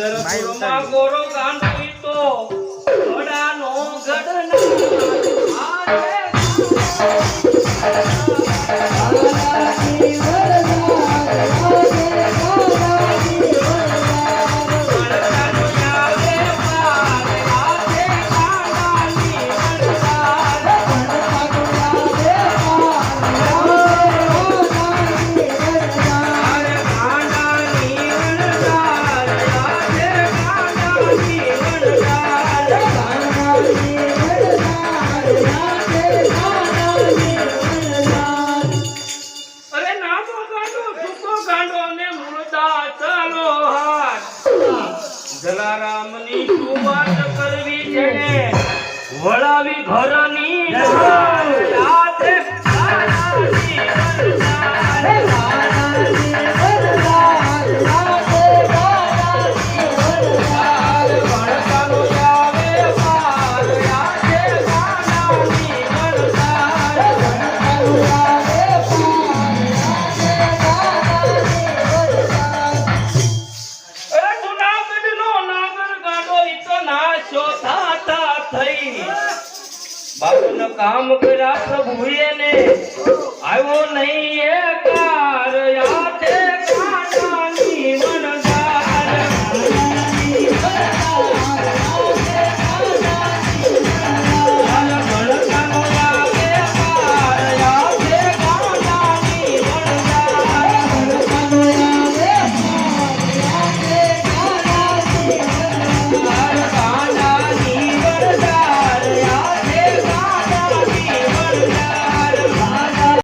પંઢરપુરમાં ગોરો જલારામની શું વાત કરવી છે વળાવી ઘરની નાશો થાતા થઈ. બાપુનું કામ કર્યા પ્રભુએ ને આવ્યો નહીં.